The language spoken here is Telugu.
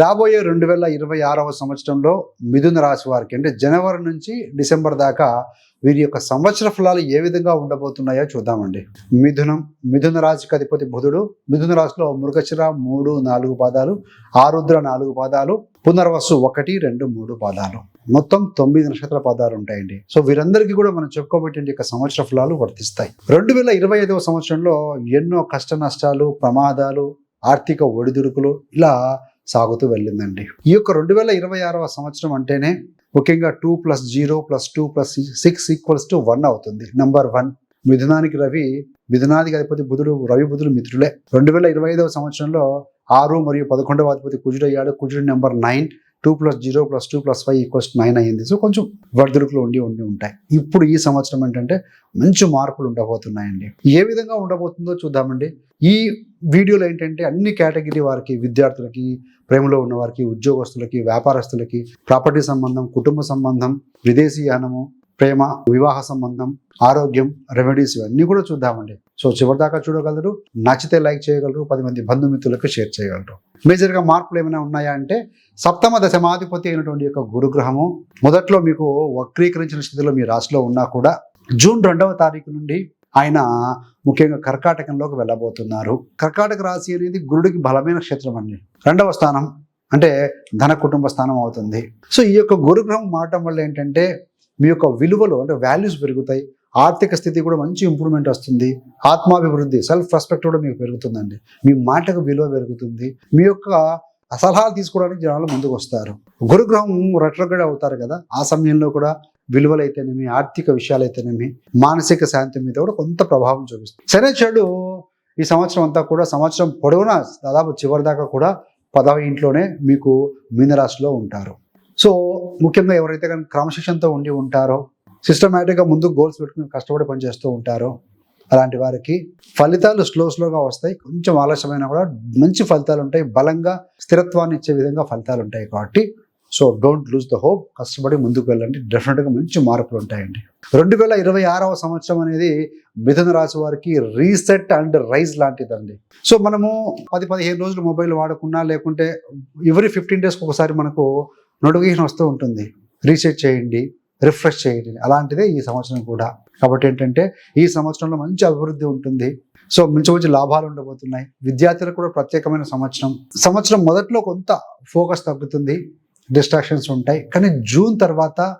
రాబోయే రెండు వేల ఇరవై ఆరవ సంవత్సరంలో మిథున రాశి వారికి అంటే జనవరి నుంచి డిసెంబర్ దాకా వీరి యొక్క సంవత్సర ఫలాలు ఏ విధంగా ఉండబోతున్నాయో చూద్దామండి. మిథునం మిథున రాశికి అధిపతి బుధుడు మిథున రాశిలో మృగశిర మూడు నాలుగు పాదాలు ఆరుద్ర నాలుగు పాదాలు పునర్వసు ఒకటి రెండు మూడు పాదాలు. మొత్తం తొమ్మిది నక్షత్ర పాదాలు ఉంటాయండి. సో వీరందరికీ కూడా మనం చెప్పుకోబెట్టిన యొక్క సంవత్సర ఫలాలు వర్తిస్తాయి. రెండు వేల ఇరవై ఐదవ సంవత్సరంలో ఎన్నో కష్ట నష్టాలు ప్రమాదాలు ఆర్థిక ఒడిదుడుకులు ఇలా సాగుతూ వెళ్ళిందండి. ఈ యొక్క రెండు వేల ఇరవై ఆరవ సంవత్సరం అంటేనే ముఖ్యంగా two plus zero plus two plus six equals to one అవుతుంది. Number one. మిథునానికి రవి మిథునానికి అధిపతి బుధుడు రవి బుధుడు మిత్రులే. రెండు వేల ఇరవై ఐదవ సంవత్సరంలో ఆరు మరియు పదకొండవ అధిపతి కుజుడు అయ్యాడు కుజుడు number nine. Two plus zero plus two plus five equals nine అయ్యింది. సో కొంచెం వర్ధుడుకులు ఉండి ఉండి ఉంటాయి. ఇప్పుడు ఈ సంవత్సరం ఏంటంటే మంచి మార్పులు ఉండబోతున్నాయండి. ఏ విధంగా ఉండబోతుందో చూద్దామండి. ఈ వీడియోలో ఏంటంటే అన్ని కేటగిరీ వారికి విద్యార్థులకి ప్రేమలో ఉన్న వారికి ఉద్యోగస్తులకి వ్యాపారస్తులకి ప్రాపర్టీ సంబంధం కుటుంబ సంబంధం విదేశీయానము ప్రేమ వివాహ సంబంధం ఆరోగ్యం రెమెడీస్ ఇవన్నీ కూడా చూద్దామండి. సో చివరిదాకా చూడగలరు. నచ్చితే లైక్ చేయగలరు. పది మంది బంధుమిత్రులకు షేర్ చేయగలరు. మేజర్గా మార్పులు ఏమైనా ఉన్నాయా అంటే సప్తమ దశమాధిపతి అయినటువంటి యొక్క గురుగ్రహము మొదట్లో మీకు వక్రీకరించిన స్థితిలో మీ రాశిలో ఉన్నా కూడా జూన్ రెండవ తారీఖు నుండి ఆయన ముఖ్యంగా కర్కాటకంలోకి వెళ్ళబోతున్నారు. కర్కాటక రాశి అనేది గురుడికి బలమైన క్షేత్రం అండి. రెండవ స్థానం అంటే ధన కుటుంబ స్థానం అవుతుంది. సో ఈ యొక్క గురుగ్రహం మారటం వల్ల ఏంటంటే మీ యొక్క విలువలు అంటే వాల్యూస్ పెరుగుతాయి. ఆర్థిక స్థితి కూడా మంచి ఇంప్రూవ్మెంట్ వస్తుంది. ఆత్మాభివృద్ధి సెల్ఫ్ రెస్పెక్ట్ కూడా మీకు పెరుగుతుందండి. మీ మాటకు విలువ పెరుగుతుంది. మీ యొక్క సలహాలు తీసుకోవడానికి జనాలు ముందుకు వస్తారు. గురుగ్రహం రెట్రోగ్రేడ్ అవుతారు కదా. ఆ సమయంలో కూడా విలువలైతేనేమి ఆర్థిక విషయాలైతేనేమి మానసిక శాంతి మీద కూడా కొంత ప్రభావం చూపిస్తుంది. సరే చెడు ఈ సంవత్సరం అంతా కూడా సంవత్సరం పొడవునా దాదాపు చివరి దాకా కూడా పదవ ఇంట్లోనే మీకు మీనరాశిలో ఉంటారు. సో ముఖ్యంగా ఎవరైతే కానీ క్రమశిక్షణతో ఉండి ఉంటారో సిస్టమేటిక్గా ముందు గోల్స్ పెట్టుకుని కష్టపడి పనిచేస్తూ ఉంటారో అలాంటి వారికి ఫలితాలు స్లో స్లోగా వస్తాయి. కొంచెం ఆలస్యమైనా కూడా మంచి ఫలితాలు ఉంటాయి. బలంగా స్థిరత్వాన్ని ఇచ్చే విధంగా ఫలితాలు ఉంటాయి కాబట్టి. So don't lose the hope కష్టపడి ముందుకు వెళ్ళండి. డెఫినెట్గా మంచి మార్పులు ఉంటాయండి. రెండు వేల ఇరవై ఆరవ సంవత్సరం అనేది మిథున రాశి వారికి రీసెట్ అండ్ రైజ్ లాంటిదండి. సో మనము పది పదిహేను రోజులు మొబైల్ వాడకున్నా లేకుంటే ఎవరి ఫిఫ్టీన్ డేస్కి ఒకసారి మనకు నోటిఫికేషన్ వస్తూ ఉంటుంది. రీసెట్ చేయండి రిఫ్రెష్ చేయండి. అలాంటిదే ఈ సంవత్సరం కూడా. కాబట్టి ఏంటంటే ఈ సంవత్సరంలో మంచి అభివృద్ధి ఉంటుంది. సో మంచి మంచి లాభాలు ఉండబోతున్నాయి. విద్యార్థులకు కూడా ప్రత్యేకమైన సంవత్సరం. సంవత్సరం మొదట్లో కొంత ఫోకస్ తగ్గుతుంది. డిస్ట్రాక్షన్స్ ఉంటాయి. కానీ జూన్ తర్వాత